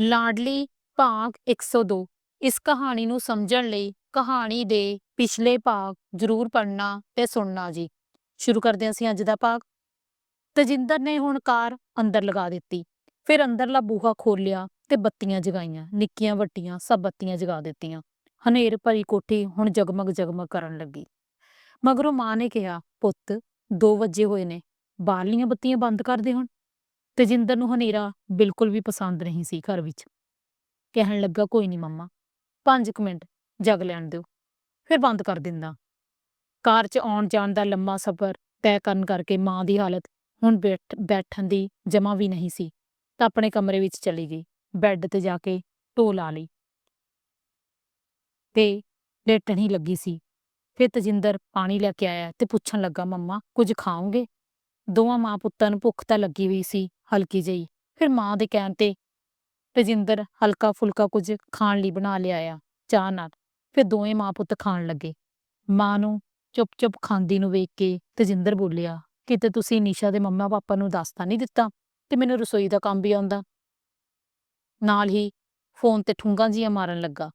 ਲਾਡਲੀ ਭਾਗ 102 ਇਸ ਕਹਾਣੀ ਨੂੰ ਸਮਝਣ ਲਈ ਕਹਾਣੀ ਦੇ ਪਿਛਲੇ ਭਾਗ ਜ਼ਰੂਰ ਪੜ੍ਹਨਾ ਤੇ ਸੁਣਨਾ ਜੀ। ਸ਼ੁਰੂ ਕਰਦੇ ਹਾਂ ਅਸੀਂ ਅੱਜ ਦਾ ਭਾਗ। ਤਜਿੰਦਰ ਨੇ ਹੁਣ ਕਾਰ ਅੰਦਰ ਲਗਾ ਦਿੱਤੀ। ਫਿਰ ਅੰਦਰਲਾ ਬੂਹਾ ਖੋਲਿਆ ਤੇ ਬੱਤੀਆਂ ਜਗਾਈਆਂ। ਨਿੱਕੀਆਂ ਵੱਟੀਆਂ ਸਭ ਬੱਤੀਆਂ ਜਗਾ ਦਿੱਤੀਆਂ। ਹਨੇਰ ਭਰੀ ਕੋਠੀ ਹੁਣ ਜਗਮਗ ਜਗਮਗ ਕਰਨ ਲੱਗੀ। ਮਗਰੋਂ ਮਾਂ ਨੇ ਕਿਹਾ, ਪੁੱਤ 2 ਵਜੇ ਹੋਏ ਨੇ। ਬਾਹਰਲੀਆਂ ਬੱਤੀਆਂ ਬੰਦ ਕਰ ਦੇ ਹੁਣ। ਤਜਿੰਦਰ ਨੂੰ ਹਨੇਰਾ ਬਿਲਕੁਲ ਵੀ ਪਸੰਦ ਨਹੀਂ ਸੀ ਘਰ ਵਿੱਚ। ਕਹਿਣ ਲੱਗਾ, ਕੋਈ ਨਹੀਂ ਮੰਮਾ 5 ਮਿੰਟ ਜਗ ਲੈਣ ਦਿਓ, ਫਿਰ ਬੰਦ ਕਰ ਦਿੰਦਾ। ਕਾਰ 'ਚ ਆਉਣ ਜਾਣ ਦਾ ਲੰਮਾ ਸਫ਼ਰ ਤੈਅ ਕਰਨ ਕਰਕੇ ਮਾਂ ਦੀ ਹਾਲਤ ਹੁਣ ਬੈਠ, ਬੈਠਣ ਦੀ ਜਮਾ ਵੀ ਨਹੀਂ ਸੀ, ਤਾਂ ਆਪਣੇ ਕਮਰੇ ਵਿੱਚ ਚਲੀ ਗਈ, ਬੈੱਡ ਤੇ ਜਾ ਕੇ ਢੋ ਲਾ ਲਈ। ਤੇ ਲੇਟਣ ਹੀ ਲੱਗੀ ਸੀ। ਫਿਰ ਤਜਿੰਦਰ ਪਾਣੀ ਲੈ ਕੇ ਆਇਆ ਤੇ ਪੁੱਛਣ ਲੱਗਾ, ਮੰਮਾ, ਕੁਝ ਖਾਓਗੇ? ਦੋਵਾਂ ਮਾਂ ਪੁੱਤਾਂ ਨੂੰ ਭੁੱਖ ਤਾਂ ਲੱਗੀ ਹੋਈ ਸੀ ਹਲਕੀ ਜਿਹੀ। ਫਿਰ ਮਾਂ ਦੇ ਕਹਿਣ ਤੇ ਰਜਿੰਦਰ ਹਲਕਾ ਫੁਲਕਾ ਕੁਝ ਖਾਣ ਲਈ ਬਣਾ ਲਿਆਇਆ ਚਾਹ ਨਾਲ। ਫਿਰ ਦੋਵੇਂ ਮਾਂ ਪੁੱਤ ਖਾਣ ਲੱਗੇ। ਮਾਂ ਨੂੰ ਚੁੱਪ-ਚੁੱਪ ਖਾਂਦੀ ਨੂੰ ਵੇਖ ਕੇ ਤਜਿੰਦਰ ਬੋਲਿਆ, ਕਿਤੇ ਤੁਸੀਂ ਨਿਸ਼ਾ ਦੇ ਮੰਮਾ ਪਾਪਾ ਨੂੰ ਦੱਸ ਤਾਂ ਨਹੀਂ ਦਿੱਤਾ? ਤੇ ਮੈਨੂੰ ਰਸੋਈ ਦਾ ਕੰਮ ਵੀ ਆਉਂਦਾ? ਨਾਲ ਹੀ ਫੋਨ ਤੇ ਠੁੰਗਾਂ ਜੀਆਂ ਮਾਰਨ ਲੱਗਾ।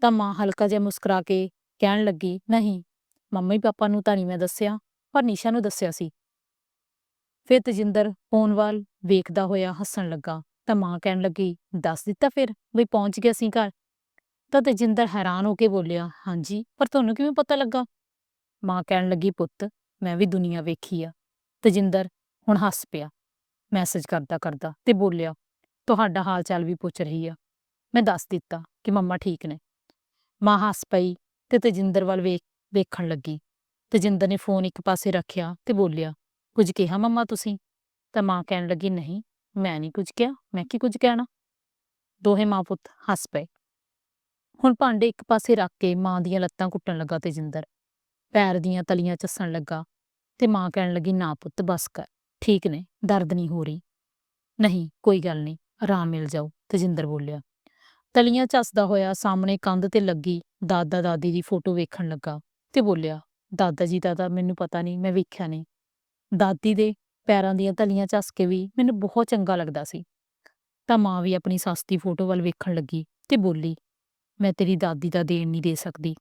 ਤਾਂ ਮਾਂ ਹਲਕਾ ਜਿਹਾ ਮੁਸਕਰਾ ਕੇ ਕਹਿਣ ਲੱਗੀ, ਨਹੀਂ, ਮੰਮੀ ਪਾਪਾ ਨੂੰ ਤਾਂ ਨਹੀਂ ਮੈਂ ਦੱਸਿਆ, ਪਰ ਨਿਸ਼ਾ ਨੂੰ ਦੱਸਿਆ ਸੀ। ਫਿਰ ਤਜਿੰਦਰ ਫੋਨ ਵੱਲ ਵੇਖਦਾ ਹੋਇਆ ਹੱਸਣ ਲੱਗਾ। ਤਾਂ ਮਾਂ ਕਹਿਣ ਲੱਗੀ, ਦੱਸ ਦਿੱਤਾ ਫਿਰ ਵੀ ਪਹੁੰਚ ਗਿਆ ਸੀ ਘਰ? ਤਾਂ ਤਜਿੰਦਰ ਹੈਰਾਨ ਹੋ ਕੇ ਬੋਲਿਆ, ਹਾਂਜੀ, ਪਰ ਤੁਹਾਨੂੰ ਕਿਵੇਂ ਪਤਾ ਲੱਗਾ? ਮਾਂ ਕਹਿਣ ਲੱਗੀ, ਪੁੱਤ, ਮੈਂ ਵੀ ਦੁਨੀਆ ਵੇਖੀ ਆ। ਤਜਿੰਦਰ ਹੁਣ ਹੱਸ ਪਿਆ, ਮੈਸੇਜ ਕਰਦਾ ਕਰਦਾ ਤੇ ਬੋਲਿਆ, ਤੁਹਾਡਾ ਹਾਲ ਚਾਲ ਵੀ ਪੁੱਛ ਰਹੀ ਆ। ਮੈਂ ਦੱਸ ਦਿੱਤਾ ਕਿ ਮੰਮਾ ਠੀਕ ਨੇ। ਮਾਂ ਹੱਸ ਪਈ ਤੇ ਤਜਿੰਦਰ ਵੱਲ ਵੇਖ, ਵੇਖਣ ਲੱਗੀ। ਤਜਿੰਦਰ ਨੇ ਫੋਨ ਇੱਕ ਪਾਸੇ ਰੱਖਿਆ ਤੇ ਬੋਲਿਆ ਕੁਝ ਕਿਹਾ ਮੰਮਾ ਤੁਸੀਂ? ਤਾਂ ਮਾਂ ਕਹਿਣ ਲੱਗੀ, ਨਹੀਂ, ਮੈਂ ਨਹੀਂ ਕੁਝ ਕਿਹਾ, ਮੈਂ ਕੀ ਕੁਝ ਕਹਿਣਾ? ਦੋਹੇ ਮਾਂ ਪੁੱਤ ਹੱਸ ਪਏ। ਹੁਣ ਭਾਂਡੇ ਇੱਕ ਪਾਸੇ ਰੱਖ ਕੇ ਮਾਂ ਦੀਆਂ ਲੱਤਾਂ ਕੁੱਟਣ ਲੱਗਾ ਤੇਜਿੰਦਰ। ਪੈਰ ਦੀਆਂ ਤਲੀਆਂ ਚੱਸਣ ਲੱਗਾ ਤੇ ਮਾਂ ਕਹਿਣ ਲੱਗੀ, ਨਾ ਪੁੱਤ, ਬਸ ਕਰ, ਠੀਕ ਨੇ, ਦਰਦ ਨਹੀਂ ਹੋ ਰਹੀ। ਨਹੀਂ, ਕੋਈ ਗੱਲ ਨਹੀਂ, ਆਰਾਮ ਮਿਲ ਜਾਊ, ਤੇਜਿੰਦਰ ਬੋਲਿਆ। ਤਲੀਆਂ ਚੱਸਦਾ ਹੋਇਆ ਸਾਹਮਣੇ ਕੰਧ ਤੇ ਲੱਗੀ ਦਾਦਾ ਦਾਦੀ ਦੀ ਫੋਟੋ ਵੇਖਣ ਲੱਗਾ ਤੇ ਬੋਲਿਆ, ਦਾਦਾ ਜੀ ਦਾ ਤਾਂ ਮੈਨੂੰ ਪਤਾ ਨਹੀਂ, ਮੈਂ ਵੇਖਿਆ ਨਹੀਂ। ਦਾਦੀ ਦੇ ਪੈਰਾਂ ਦੀਆਂ ਤਲੀਆਂ ਚੱਸ ਕੇ ਵੀ ਮੈਨੂੰ ਬਹੁਤ ਚੰਗਾ ਲੱਗਦਾ ਸੀ। ਤਾਂ ਮਾਂ ਵੀ ਆਪਣੀ ਸੱਸ ਦੀ ਫੋਟੋ ਵੱਲ ਵੇਖਣ ਲੱਗੀ ਤੇ ਬੋਲੀ, ਮੈਂ ਤੇਰੀ ਦਾਦੀ ਦਾ ਦੇਣ ਨਹੀਂ ਦੇ ਸਕਦੀ।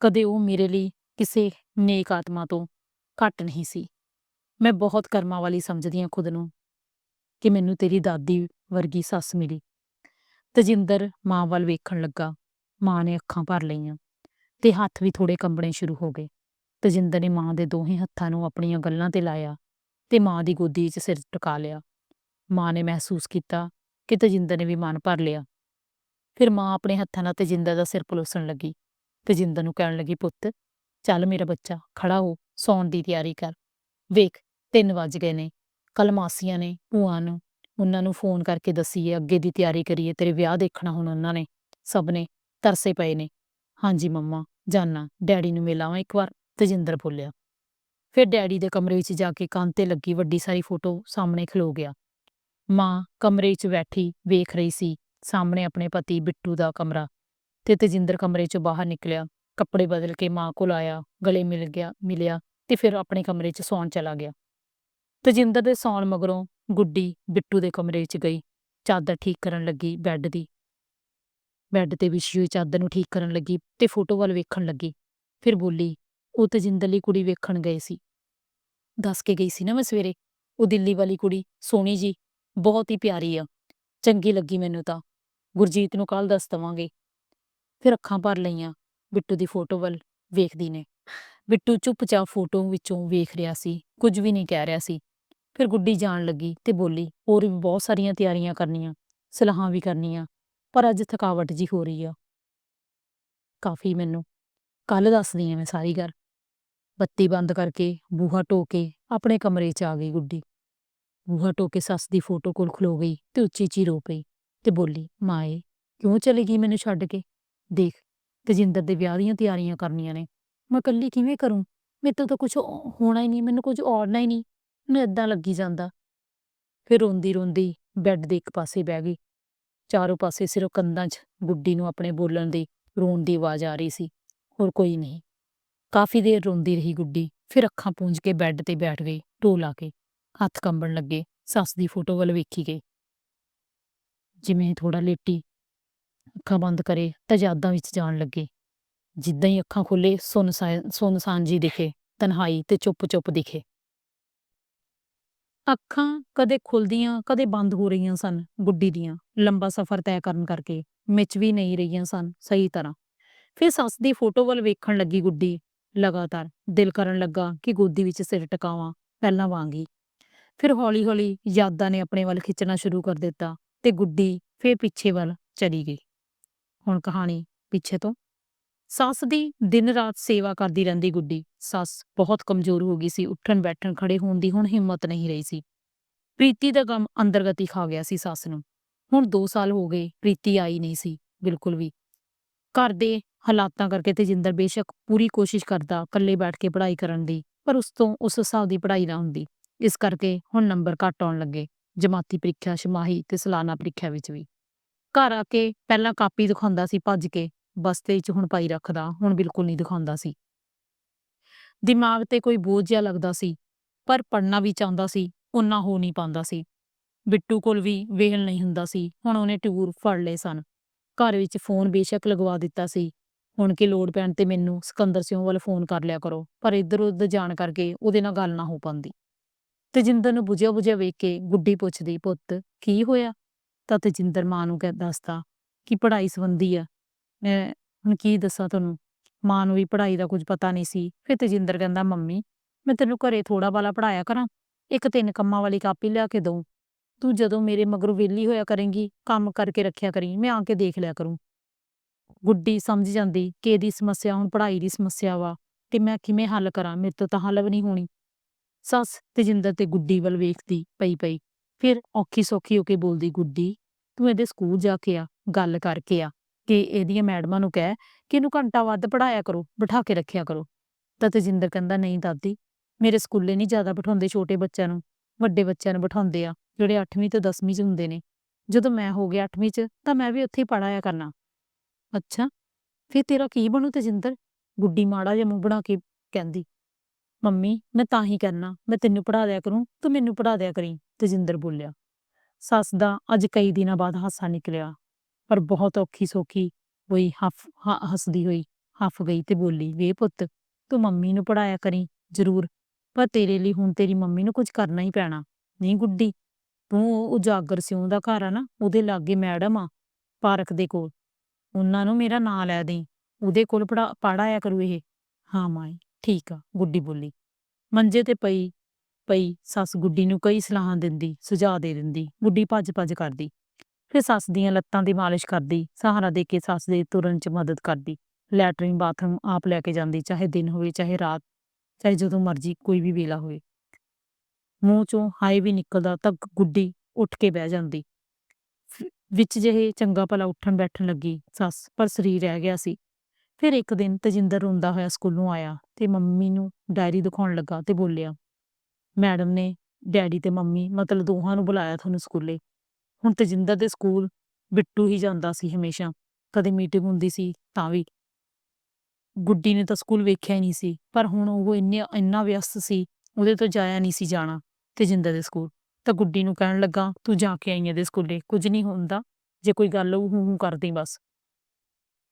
ਕਦੇ ਉਹ ਮੇਰੇ ਲਈ ਕਿਸੇ ਨੇਕ ਆਤਮਾ ਤੋਂ ਘੱਟ ਨਹੀਂ ਸੀ। ਮੈਂ ਬਹੁਤ ਕਰਮਾਂ ਵਾਲੀ ਸਮਝਦੀ ਹਾਂ ਖੁਦ ਨੂੰ ਕਿ ਮੈਨੂੰ ਤੇਰੀ ਦਾਦੀ ਵਰਗੀ ਸੱਸ ਮਿਲੀ। ਤਜਿੰਦਰ ਮਾਂ ਵੱਲ ਵੇਖਣ ਲੱਗਾ। ਮਾਂ ਨੇ ਅੱਖਾਂ ਭਰ ਲਈਆਂ ਤੇ ਹੱਥ ਵੀ ਥੋੜੇ ਕੰਬਣੇ ਸ਼ੁਰੂ ਹੋ ਗਏ। ਤਜਿੰਦਰ ਨੇ ਮਾਂ ਦੇ ਦੋਹੇ ਹੱਥਾਂ ਨੂੰ ਆਪਣੀਆਂ ਗੱਲਾਂ ਤੇ ਲਾਇਆ ਤੇ ਮਾਂ ਦੀ ਗੋਦੀ 'ਚ ਸਿਰ ਟਿਕਾ ਲਿਆ। ਮਾਂ ਨੇ ਮਹਿਸੂਸ ਕੀਤਾ ਕਿ ਤਜਿੰਦਰ ਨੇ ਵੀ ਮਨ ਭਰ ਲਿਆ। ਫਿਰ ਮਾਂ ਆਪਣੇ ਹੱਥਾਂ ਨਾਲ ਤਜਿੰਦਰ ਦਾ ਸਿਰ ਪਲੋਸਣ ਲੱਗੀ। ਤਜਿੰਦਰ ਨੂੰ ਕਹਿਣ ਲੱਗੀ, ਪੁੱਤ, ਚੱਲ ਮੇਰਾ ਬੱਚਾ, ਖੜਾ ਹੋ, ਸੌਣ ਦੀ ਤਿਆਰੀ ਕਰ। ਵੇਖ, ਤਿੰਨ ਵੱਜ ਗਏ ਨੇ ਕੱਲ ਮਾਸੀਆਂ ਨੇ, ਭੂਆ ਨੂੰ, ਉਹਨਾਂ ਨੂੰ ਫੋਨ ਕਰਕੇ ਦੱਸੀਏ, ਅੱਗੇ ਦੀ ਤਿਆਰੀ ਕਰੀਏ, ਤੇਰੇ ਵਿਆਹ ਦੇਖਣਾ ਹੁਣ ਉਹਨਾਂ ਨੇ। ਸਭ ਨੇ ਤਰਸੇ ਪਏ ਨੇ। ਹਾਂਜੀ ਮੰਮਾ, ਜਾਨਾ, ਡੈਡੀ ਨੂੰ ਮਿਲਾਵਾਂ ਇੱਕ ਵਾਰ। ਤਜਿੰਦਰ ਬੋਲਿਆ। ਫਿਰ ਡੈਡੀ ਦੇ ਕਮਰੇ ਵਿੱਚ ਜਾ ਕੇ ਕੰਨ ਤੇ ਲੱਗੀ ਵੱਡੀ ਸਾਰੀ ਫੋਟੋ ਸਾਹਮਣੇ ਖਲੋ ਗਿਆ। ਮਾਂ ਕਮਰੇ 'ਚ ਬੈਠੀ ਵੇਖ ਰਹੀ ਸੀ ਸਾਹਮਣੇ ਆਪਣੇ ਪਤੀ ਬਿੱਟੂ ਦਾ ਕਮਰਾ। ਤੇ ਤਜਿੰਦਰ ਕਮਰੇ 'ਚੋਂ ਬਾਹਰ ਨਿਕਲਿਆ। ਕੱਪੜੇ ਬਦਲ ਕੇ ਮਾਂ ਕੋਲ ਆਇਆ, ਗਲੇ ਮਿਲ ਗਿਆ, ਮਿਲਿਆ ਤੇ ਫਿਰ ਆਪਣੇ ਕਮਰੇ 'ਚ ਸੌਣ ਚਲਾ ਗਿਆ। ਤਜਿੰਦਰ ਦੇ ਸੌਣ ਮਗਰੋਂ ਗੁੱਡੀ ਬਿੱਟੂ ਦੇ ਕਮਰੇ 'ਚ ਗਈ। ਚਾਦਰ ਠੀਕ ਕਰਨ ਲੱਗੀ ਬੈੱਡ ਦੀ। ਬੈੱਡ ਤੇ ਵਿਛੀ ਹੋਈ ਚਾਦਰ ਨੂੰ ਠੀਕ ਕਰਨ ਲੱਗੀ ਤੇ ਫੋਟੋ ਵੱਲ ਵੇਖਣ ਲੱਗੀ। ਫਿਰ ਬੋਲੀ ਉਹ ਤਜਿੰਦਰ ਲਈ ਕੁੜੀ ਵੇਖਣ ਗਏ ਸੀ। ਦੱਸ ਕੇ ਗਈ ਸੀ ਨਾ ਮੈਂ ਸਵੇਰੇ, ਉਹ ਦਿੱਲੀ ਵਾਲੀ ਕੁੜੀ, ਸੋਹਣੀ ਜੀ, ਬਹੁਤ ਹੀ ਪਿਆਰੀ ਆ, ਚੰਗੀ ਲੱਗੀ ਮੈਨੂੰ ਤਾਂ। ਗੁਰਜੀਤ ਨੂੰ ਕੱਲ ਦੱਸ ਦਵਾਂਗੇ। ਫਿਰ ਅੱਖਾਂ ਭਰ ਲਈਆਂ, ਬਿੱਟੂ ਦੀ ਫੋਟੋ ਵੱਲ ਵੇਖਦੀ ਨੇ। ਬਿੱਟੂ ਚੁੱਪਚਾਪ ਫੋਟੋ ਵਿੱਚੋਂ ਵੇਖ ਰਿਹਾ ਸੀ, ਕੁਝ ਵੀ ਨਹੀਂ ਕਹਿ ਰਿਹਾ ਸੀ। ਫਿਰ ਗੁੱਡੀ ਜਾਣ ਲੱਗੀ ਤੇ ਬੋਲੀ, ਹੋਰ ਵੀ ਬਹੁਤ ਸਾਰੀਆਂ ਤਿਆਰੀਆਂ ਕਰਨੀਆਂ, ਸਲਾਹਾਂ ਵੀ ਕਰਨੀਆਂ, ਪਰ ਅੱਜ ਥਕਾਵਟ ਜੀ ਹੋ ਰਹੀ ਆ। ਕਾਫੀ ਮੈਨੂੰ ਕੱਲ ਦੱਸਦੀ ਆ ਮੈਂ ਸਾਰੀ ਗੱਲ। ਬੱਤੀ ਬੰਦ ਕਰਕੇ ਬੂਹਾ ਢੋ ਕੇ ਆਪਣੇ ਕਮਰੇ 'ਚ ਆ ਗਈ ਗੁੱਡੀ। ਬੂਹਾ ਢੋ ਕੇ ਸੱਸ ਦੀ ਫੋਟੋ ਕੋਲ ਖਲੋ ਗਈ ਤੇ ਉੱਚੀ ਉੱਚੀ ਰੋ ਪਈ ਤੇ ਬੋਲੀ, ਮਾਏ, ਕਿਉਂ ਚਲੀ ਗਈ ਮੈਨੂੰ ਛੱਡ ਕੇ? ਦੇਖ, ਤਜਿੰਦਰ ਦੇ ਵਿਆਹ ਦੀਆਂ ਤਿਆਰੀਆਂ ਕਰਨੀਆਂ ਨੇ। ਮੈਂ ਇਕੱਲੀ ਕਿਵੇਂ ਕਰੂੰ? ਮੇਰੇ ਤੋਂ ਤਾਂ ਕੁਝ ਹੋਣਾ ਹੀ ਨਹੀਂ, ਮੈਨੂੰ ਕੁਝ ਔੜਨਾ ਹੀ ਨਹੀਂ। ਮੈਨੂੰ ਏਦਾਂ ਲੱਗੀ ਜਾਂਦਾ। ਫਿਰ ਰੋਂਦੀ ਰੋਂਦੀ ਬੈੱਡ ਦੇ ਇੱਕ ਪਾਸੇ ਬਹਿ ਗਈ। ਚਾਰੋਂ ਪਾਸੇ ਸਿਰਫ ਕੰਧਾਂ 'ਚ ਗੁੱਡੀ ਨੂੰ ਆਪਣੇ ਬੋਲਣ ਦੀ ਰੋਣ ਦੀ ਆਵਾਜ਼ ਆ ਰਹੀ ਸੀ। ਹੋਰ ਕੋਈ ਨਹੀਂ। ਕਾਫੀ ਦੇਰ ਰੋਂਦੀ ਰਹੀ ਗੁੱਡੀ। ਫਿਰ ਅੱਖਾਂ ਪੂੰਝ ਕੇ ਬੈੱਡ ਤੇ ਬੈਠ ਗਈ ਢੋ ਲਾ ਕੇ। ਹੱਥ ਕੰਬਣ ਲੱਗੇ, ਸੱਸ ਦੀ ਫੋਟੋ ਵੱਲ ਵੇਖੀ ਗਈ। ਜਿਵੇਂ ਥੋੜਾ ਲੇਟੀ, ਅੱਖਾਂ ਬੰਦ ਕਰੇ, ਤਾਂ ਯਾਦਾਂ ਵਿੱਚ ਜਾਣ ਲੱਗੇ। ਜਿੱਦਾਂ ਹੀ ਅੱਖਾਂ ਖੁੱਲੇ ਸੁੰਨਸਾਨ ਸੁੰਨਸਾਨ ਜੀ ਦਿਖੇ, ਤਨਹਾਈ ਤੇ ਚੁੱਪ-ਚੁੱਪ ਦਿਖੇ। ਅੱਖਾਂ ਕਦੇ ਖੁੱਲਦੀਆਂ, ਕਦੇ ਬੰਦ ਹੋ ਰਹੀਆਂ ਸਨ ਗੁੱਡੀ ਦੀਆਂ। ਲੰਬਾ ਸਫ਼ਰ ਤੈਅ ਕਰਨ ਕਰਕੇ ਮਿਚ ਵੀ ਨਹੀਂ ਰਹੀਆਂ ਸਨ ਸਹੀ ਤਰ੍ਹਾਂ। ਫਿਰ ਸੱਸ ਦੀ ਫੋਟੋ ਵੱਲ ਵੇਖਣ ਲੱਗੀ ਗੁੱਡੀ। ਲਗਾਤਾਰ ਦਿਲ ਕਰਨ ਲੱਗਾ ਕਿ ਗੋਦੀ ਵਿੱਚ ਸਿਰ ਟਿਕਾਵਾਂ, ਪਹਿਲਾਂ ਵਾਂਗ ਹੀ। ਫਿਰ ਹੌਲੀ-ਹੌਲੀ ਯਾਦਾਂ ਨੇ ਆਪਣੇ ਵੱਲ ਖਿੱਚਣਾ ਸ਼ੁਰੂ ਕਰ ਦਿੱਤਾ ਤੇ ਗੁੱਡੀ ਫਿਰ ਪਿੱਛੇ ਵੱਲ ਚਲੀ ਗਈ। ਹੁਣ ਕਹਾਣੀ ਪਿੱਛੇ ਤੋਂ। ਸੱਸ ਦੀ ਦਿਨ ਰਾਤ ਸੇਵਾ ਕਰਦੀ ਰਹਿੰਦੀ ਗੁੱਡੀ। ਸੱਸ ਬਹੁਤ ਕਮਜ਼ੋਰ ਹੋ ਗਈ ਸੀ। ਉੱਠਣ ਬੈਠਣ ਖੜੇ ਹੋਣ ਦੀ ਹੁਣ ਹਿੰਮਤ ਨਹੀਂ ਰਹੀ ਸੀ। ਪ੍ਰੀਤੀ ਦਾ ਗਮ ਅੰਦਰਗਤੀ ਖਾ ਗਿਆ ਸੀ ਸੱਸ ਨੂੰ। ਹੁਣ 2 ਸਾਲ ਹੋ ਗਏ ਪ੍ਰੀਤੀ ਆਈ ਨਹੀਂ ਸੀ, ਬਿਲਕੁਲ ਵੀ। ਘਰ ਦੇ ਹਾਲਾਤਾਂ ਕਰਕੇ ਤੇਜਿੰਦਰ ਬੇਸ਼ੱਕ ਪੂਰੀ ਕੋਸ਼ਿਸ਼ ਕਰਦਾ ਇਕੱਲੇ ਬੈਠ ਕੇ ਪੜ੍ਹਾਈ ਕਰਨ ਦੀ, ਪਰ ਉਸ ਤੋਂ ਉਸ ਹਿਸਾਬ ਦੀ ਪੜ੍ਹਾਈ ਨਾ ਹੁੰਦੀ। ਇਸ ਕਰਕੇ ਹੁਣ ਨੰਬਰ ਘੱਟ ਆਉਣ ਲੱਗੇ, ਜਮਾਤੀ ਪ੍ਰੀਖਿਆ, ਛਮਾਹੀ ਤੇ ਸਾਲਾਨਾ ਪ੍ਰੀਖਿਆ ਵਿੱਚ ਵੀ। ਘਰ ਆ ਕੇ ਪਹਿਲਾਂ ਕਾਪੀ ਦਿਖਾਉਂਦਾ ਸੀ ਭੱਜ ਕੇ ਬਸਤੇ ਵਿੱਚ ਹੁਣ ਪਾਈ ਰੱਖਦਾ, ਹੁਣ ਬਿਲਕੁਲ ਨਹੀਂ ਦਿਖਾਉਂਦਾ ਸੀ। ਦਿਮਾਗ ਤੇ ਕੋਈ ਬੋਝ ਜਿਹਾ ਲੱਗਦਾ ਸੀ, ਪਰ ਪੜਨਾ ਵੀ ਚਾਹੁੰਦਾ ਸੀ ਉਨਾ ਹੋ ਨਹੀਂ ਪਾਉਂਦਾ ਸੀ। ਬਿੱਟੂ ਕੋਲ ਵੀ ਵੇਹਲ ਨਹੀਂ ਹੁੰਦਾ ਸੀ, ਹੁਣ ਉਹਨੇ ਟੂਰ ਫੜ ਲਏ ਸਨ। ਘਰ ਵਿੱਚ ਫੋਨ ਬੇਸ਼ੱਕ ਲਗਵਾ ਦਿੱਤਾ ਸੀ। ਹੁਣ ਕਿ ਲੋੜ ਪੈਣ ਤੇ ਮੈਨੂੰ ਸਿਕੰਦਰ ਸਿੰਘ ਵੱਲ ਫੋਨ ਕਰ ਲਿਆ ਕਰੋ, ਪਰ ਇੱਧਰ ਉੱਧਰ ਜਾਣ ਕਰਕੇ ਉਹਦੇ ਨਾਲ ਗੱਲ ਨਾ ਹੋ ਪਾਉਂਦੀ। ਤਜਿੰਦਰ ਨੂੰ ਬੁਝਿਆ ਬੁਝਿਆ ਵੇਖ ਕੇ ਗੁੱਡੀ ਪੁੱਛਦੀ, ਪੁੱਤ, ਕੀ ਹੋਇਆ? ਤਾਂ ਤਜਿੰਦਰ ਮਾਂ ਨੂੰ ਕਹਿ ਦੱਸਦਾ ਕਿ ਪੜ੍ਹਾਈ ਸੰਬੰਧੀ ਆ। ਮੈਂ ਹੁਣ ਕੀ ਦੱਸਾਂ ਤੁਹਾਨੂੰ? ਮਾਂ ਨੂੰ ਵੀ ਪੜ੍ਹਾਈ ਦਾ ਕੁਝ ਪਤਾ ਨਹੀਂ ਸੀ। ਫਿਰ ਤਜਿੰਦਰ ਕਹਿੰਦਾ, ਮੰਮੀ, ਮੈਂ ਤੈਨੂੰ ਘਰੇ ਥੋੜਾ ਬਾਲਾ ਪੜਾਇਆ ਕਰਾਂ। ਇੱਕ ਤਿੰਨ ਕੰਮਾਂ ਵਾਲੀ ਕਾਪੀ ਲਿਆ ਕੇ ਦਊਂ। ਤੂੰ ਜਦੋਂ ਮੇਰੇ ਮਗਰੋਂ ਵਿਹਲੀ ਹੋਇਆ ਕਰੇਂਗੀ, ਕੰਮ ਕਰਕੇ ਰੱਖਿਆ ਕਰੀ, ਮੈਂ ਆ ਕੇ ਦੇਖ ਲਿਆ ਕਰੂੰ। ਗੁੱਡੀ ਸਮਝ ਜਾਂਦੀ ਕਿ ਇਹਦੀ ਸਮੱਸਿਆ, ਹੁਣ ਪੜ੍ਹਾਈ ਦੀ ਸਮੱਸਿਆ ਵਾ, ਤੇ ਮੈਂ ਕਿਵੇਂ ਹੱਲ ਕਰਾਂ, ਮੇਰੇ ਤੋਂ ਤਾਂ ਹੱਲ ਵੀ ਨਹੀਂ ਹੋਣੀ। ਸੱਸ ਤੇਜਿੰਦਰ ਤੇ ਗੁੱਡੀ ਵੱਲ ਵੇਖਦੀ ਪਈ ਪਈ, ਫਿਰ ਔਖੀ ਸੌਖੀ ਹੋ ਕੇ ਬੋਲਦੀ, ਗੁੱਡੀ, ਤੂੰ ਇਹਦੇ ਸਕੂਲ ਜਾ ਕੇ ਆ, ਗੱਲ ਕਰਕੇ ਆ, ਕਿ ਇਹਦੀਆਂ ਮੈਡਮਾਂ ਨੂੰ ਕਹਿ ਕਿ ਇਹਨੂੰ ਘੰਟਾ ਵੱਧ ਪੜਾਇਆ ਕਰੋ, ਬਿਠਾ ਕੇ ਰੱਖਿਆ ਕਰੋ। ਤਾਂ ਤੇਜਿੰਦਰ ਕਹਿੰਦਾ, ਨਹੀਂ ਦਾਦੀ, ਮੇਰੇ ਸਕੂਲੇ ਨਹੀਂ ਜ਼ਿਆਦਾ ਬਿਠਾਉਂਦੇ ਛੋਟੇ ਬੱਚਿਆਂ ਨੂੰ, ਵੱਡੇ ਬੱਚਿਆਂ ਨੂੰ ਬਿਠਾਉਂਦੇ ਆ। ਜਿਹੜੇ 8ਵੀਂ ਤੇ 10ਵੀਂ ਚ ਹੁੰਦੇ ਨੇ। ਜਦੋਂ ਮੈਂ ਹੋ ਗਿਆ 8ਵੀਂ ਚ, ਤਾਂ ਮੈਂ ਵੀ ਉੱਥੇ ਹੀ ਪੜਾਇਆ ਕਰਨਾ। ਅੱਛਾ, ਫਿਰ ਤੇਰਾ ਕੀ ਬਣੂ ਤੇਜਿੰਦਰ? ਗੁੱਡੀ ਮਾੜਾ ਜਿਹਾ ਮੂੰਹ ਬਣਾ ਕੇ ਕਹਿੰਦੀ, ਮੰਮੀ, ਮੈਂ ਤਾਂ ਹੀ ਕਰਨਾ। ਮੈਂ ਤੈਨੂੰ ਪੜਾ ਦਿਆ ਕਰੂੰ, ਤੂੰ ਮੈਨੂੰ ਪੜਾ ਦਿਆ ਕਰੀ, ਤੇਜਿੰਦਰ ਬੋਲਿਆ। ਸੱਸ ਦਾ ਅੱਜ ਕਈ ਦਿਨਾਂ ਬਾਅਦ ਹਾਸਾ ਨਿਕਲਿਆ, ਪਰ ਬਹੁਤ ਔਖੀ ਸੌਖੀ ਹੋਈ, ਹੱਫ ਹੱਸਦੀ ਹੋਈ, ਹੱਫ ਗਈ ਤੇ ਬੋਲੀ, ਵੇ ਪੁੱਤ, ਤੂੰ ਮੰਮੀ ਨੂੰ ਪੜਾਇਆ ਕਰੀ, ਜ਼ਰੂਰ, ਪਰ ਤੇਰੇ ਲਈ ਹੁਣ ਤੇਰੀ ਮੰਮੀ ਨੂੰ ਕੁਝ ਕਰਨਾ ਹੀ ਪੈਣਾ। ਨਹੀਂ ਗੁੱਡੀ ਉਹ ਉਜਾਗਰ ਸਿਉਂ ਦਾ ਘਰ ਆ ਨਾ, ਉਹਦੇ ਲਾਗੇ ਮੈਡਮ ਆ, ਪਾਰਕ ਦੇ ਕੋਲ। ਉਹਨਾਂ ਨੂੰ ਮੇਰਾ ਨਾਂ ਲੈ ਦੇਈਂ। ਉਹਦੇ ਕੋਲ ਪੜਾ ਪੜਾਇਆ ਕਰੂ ਇਹ। ਹਾਂ ਮਾਈ, ਠੀਕ ਆ, ਗੁੱਡੀ ਬੋਲੀ। ਮੰਜੇ ਤੇ ਪਈ ਪਈ ਸੱਸ ਗੁੱਡੀ ਨੂੰ ਕਈ ਸਲਾਹਾਂ ਦਿੰਦੀ, ਸੁਝਾਅ ਦੇ ਦਿੰਦੀ, ਗੁੱਡੀ ਭੱਜ ਭੱਜ ਕਰਦੀ। ਫਿਰ ਸੱਸ ਦੀਆਂ ਲੱਤਾਂ ਦੀ ਮਾਲਿਸ਼ ਕਰਦੀ, ਸਹਾਰਾ ਦੇ ਕੇ ਸੱਸ ਦੇ ਤੁਰਨ ਚ ਮਦਦ ਕਰਦੀ। ਲੈਟਰਿਨ ਬਾਥਰੂਮ ਆਪ ਲੈ ਕੇ ਜਾਂਦੀ, ਚਾਹੇ ਦਿਨ ਹੋਵੇ, ਚਾਹੇ ਰਾਤ, ਚਾਹੇ ਜਦੋਂ ਮਰਜ਼ੀ ਕੋਈ ਵੀ ਵੇਲਾ ਹੋਵੇ। ਮੂੰਹ ਚੋਂ ਹਾਏ ਵੀ ਨਿਕਲਦਾ ਤਾਂ ਗੁੱਡੀ ਉੱਠ ਕੇ ਬਹਿ ਜਾਂਦੀ। ਵਿੱਚ ਜਿਹੇ ਚੰਗਾ ਭਲਾ ਉੱਠਣ ਬੈਠਣ ਲੱਗੀ ਸੱਸ, ਪਰ ਸਰੀਰ ਰਹਿ ਗਿਆ ਸੀ। ਫਿਰ ਇੱਕ ਦਿਨ ਤਜਿੰਦਰ ਰੋਂਦਾ ਹੋਇਆ ਸਕੂਲੋਂ ਆਇਆ ਤੇ ਮੰਮੀ ਨੂੰ ਡਾਇਰੀ ਦਿਖਾਉਣ ਲੱਗਾ ਤੇ ਬੋਲਿਆ, ਮੈਡਮ ਨੇ ਡੈਡੀ ਤੇ ਮੰਮੀ, ਮਤਲਬ ਦੋਹਾਂ ਨੂੰ ਬੁਲਾਇਆ ਤੁਹਾਨੂੰ ਸਕੂਲੇ। ਹੁਣ ਤਜਿੰਦਰ ਦੇ ਸਕੂਲ ਬਿੱਟੂ ਹੀ ਜਾਂਦਾ ਸੀ ਹਮੇਸ਼ਾ। ਕਦੇ ਮੀਟਿੰਗ ਹੁੰਦੀ ਸੀ ਤਾਂ ਵੀ। ਗੁੱਡੀ ਨੇ ਤਾਂ ਸਕੂਲ ਵੇਖਿਆ ਹੀ ਨਹੀਂ ਸੀ, ਪਰ ਹੁਣ ਉਹ ਇੰਨੇ, ਇੰਨਾ ਵਿਅਸਤ ਸੀ, ਉਹਦੇ ਤੋਂ ਜਾਇਆ ਨਹੀਂ ਸੀ ਜਾਣਾ। ਤੇ ਜਿੰਦਾ ਦੇ ਸਕੂਲ। ਤਾਂ ਗੁੱਡੀ ਨੂੰ ਕਹਿਣ ਲੱਗਾ, ਤੂੰ ਜਾ ਕੇ ਆਈ ਇਹਦੇ ਸਕੂਲੇ, ਕੁਝ ਨਹੀਂ ਹੁੰਦਾ। ਜੇ ਕੋਈ ਗੱਲ ਹੋਊ ਹੂੰ ਹੂੰ ਕਰਦੀ ਬਸ।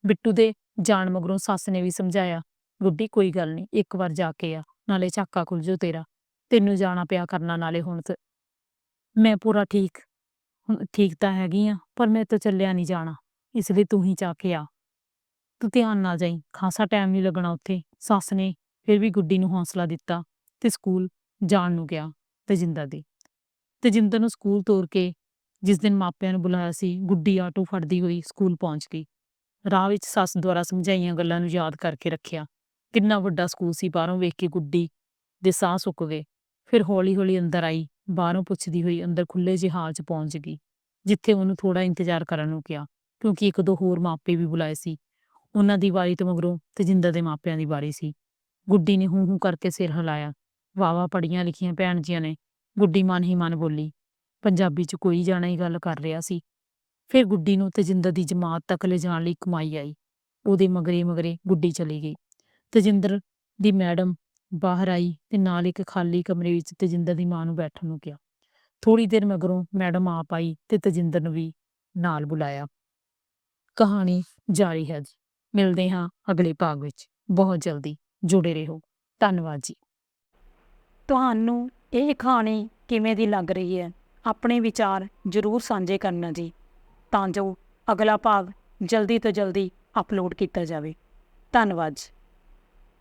ਬਿੱਟੂ ਦੇ ਜਾਣ ਮਗਰੋਂ ਸੱਸ ਨੇ ਵੀ ਸਮਝਾਇਆ, ਗੁੱਡੀ, ਕੋਈ ਗੱਲ ਨਹੀਂ, ਇੱਕ ਵਾਰ ਜਾ ਕੇ ਆ, ਨਾਲੇ ਝਾਕਾ ਖੁੱਲ ਜੋ ਤੇਰਾ। ਤੈਨੂੰ ਜਾਣਾ ਪਿਆ ਕਰਨਾ ਨਾਲੇ ਹੁਣ ਤੇ। ਮੈਂ ਪੂਰਾ ਠੀਕ ਠੀਕ ਤਾਂ ਹੈਗੀ ਆ, ਪਰ ਮੈਂ ਤਾਂ ਚੱਲਿਆ ਨਹੀਂ ਜਾਣਾ, ਇਸ ਲਈ ਤੂੰ ਹੀ ਜਾ ਕੇ ਆ। ਤੂੰ ਧਿਆਨ ਨਾਲ ਜਾਈ, ਖਾਸਾ ਟਾਈਮ ਨਹੀਂ ਲੱਗਣਾ ਉੱਥੇ। ਸੱਸ ਨੇ ਫਿਰ ਵੀ ਗੁੱਡੀ ਨੂੰ ਹੌਸਲਾ ਦਿੱਤਾ ਤੇ ਸਕੂਲ ਜਾਣ ਨੂੰ ਗਿਆ। ਤੇਜਿੰਦਰ ਦੀ। ਤੇਜਿੰਦਰ ਨੂੰ ਸਕੂਲ ਤੋਰ ਕੇ ਜਿਸ ਦਿਨ ਮਾਪਿਆਂ ਨੂੰ ਬੁਲਾਇਆ ਸੀ, ਗੁੱਡੀ ਆਟੋ ਫੜਦੀ ਹੋਈ ਸਕੂਲ ਪਹੁੰਚ ਗਈ। ਰਾਹ ਵਿੱਚ ਸੱਸ ਦੁਆਰਾ ਸਮਝਾਈਆਂ ਗੱਲਾਂ ਨੂੰ ਯਾਦ ਕਰਕੇ ਰੱਖਿਆ। ਕਿੰਨਾ ਵੱਡਾ ਸਕੂਲ ਸੀ, ਬਾਹਰੋਂ ਵੇਖ ਕੇ ਗੁੱਡੀ ਦੇ ਸਾਹ ਸੁੱਕ ਗਏ। ਫਿਰ ਹੌਲੀ-ਹੌਲੀ ਅੰਦਰ ਆਈ, ਬਾਹਰੋਂ ਪੁੱਛਦੀ ਹੋਈ ਅੰਦਰ ਖੁੱਲੇ ਜਿਹੇ ਹਾਲ 'ਚ ਪਹੁੰਚ ਗਈ, ਜਿੱਥੇ ਉਹਨੂੰ ਥੋੜਾ ਇੰਤਜ਼ਾਰ ਕਰਨ ਨੂੰ ਕਿਹਾ, ਕਿਉਂਕਿ ਇੱਕ ਦੋ ਹੋਰ ਮਾਪੇ ਵੀ ਬੁਲਾਏ ਸੀ। ਉਹਨਾਂ ਦੀ ਵਾਰੀ ਤੋਂ ਮਗਰੋਂ ਤੇਜਿੰਦਰ ਦੇ ਮਾਪਿਆਂ ਦੀ ਵਾਰੀ ਸੀ। ਗੁੱਡੀ ਨੇ ਹੂੰ ਹੂੰ ਕਰਕੇ ਸਿਰ ਹਿਲਾਇਆ। ਵਾਵਾ ਪੜੀਆਂ ਲਿਖੀਆਂ ਭੈਣ ਜੀਆਂ ਨੇ, ਗੁੱਡੀ ਮਨ ਹੀ ਮਨ ਬੋਲੀ। ਪੰਜਾਬੀ 'ਚ ਕੋਈ ਜਾਣਾ ਹੀ ਗੱਲ ਕਰ ਰਿਹਾ ਸੀ। ਫਿਰ ਗੁੱਡੀ ਨੂੰ ਤੇਜਿੰਦਰ ਦੀ ਜਮਾਤ ਤੱਕ ਲਿਜਾਣ ਲਈ ਕਮਾਈ ਆਈ। ਉਹਦੇ ਮਗਰੇ ਮਗਰੇ ਗੁੱਡੀ ਚਲੀ ਗਈ। ਤੇਜਿੰਦਰ ਦੀ ਮੈਡਮ ਬਾਹਰ ਆਈ ਤੇ ਨਾਲ ਇੱਕ ਖਾਲੀ ਕਮਰੇ ਵਿੱਚ ਤੇਜਿੰਦਰ ਦੀ ਮਾਂ ਨੂੰ ਬੈਠਣ ਨੂੰ ਕਿਹਾ। ਥੋੜੀ ਦੇਰ ਮਗਰੋਂ ਮੈਡਮ ਆਪ ਆਈ ਤੇ ਤਜਿੰਦਰ ਨੂੰ ਵੀ ਨਾਲ ਬੁਲਾਇਆ। ਕਹਾਣੀ ਜਾਰੀ ਹੈ ਜੀ। ਮਿਲਦੇ ਹਾਂ ਅਗਲੇ ਭਾਗ ਵਿੱਚ। ਬਹੁਤ ਜਲਦੀ ਜੁੜੇ ਰਹੋ। ਧੰਨਵਾਦ ਜੀ। ਤੁਹਾਨੂੰ ਇਹ ਕਹਾਣੀ ਕਿਵੇਂ ਦੀ ਲੱਗ ਰਹੀ ਹੈ? ਆਪਣੇ ਵਿਚਾਰ ਜ਼ਰੂਰ ਸਾਂਝੇ ਕਰਨਾ ਜੀ, ਤਾਂ ਜੋ ਅਗਲਾ ਭਾਗ ਜਲਦੀ ਤੋਂ ਜਲਦੀ ਅਪਲੋਡ ਕੀਤਾ ਜਾਵੇ। ਧੰਨਵਾਦ ਜੀ।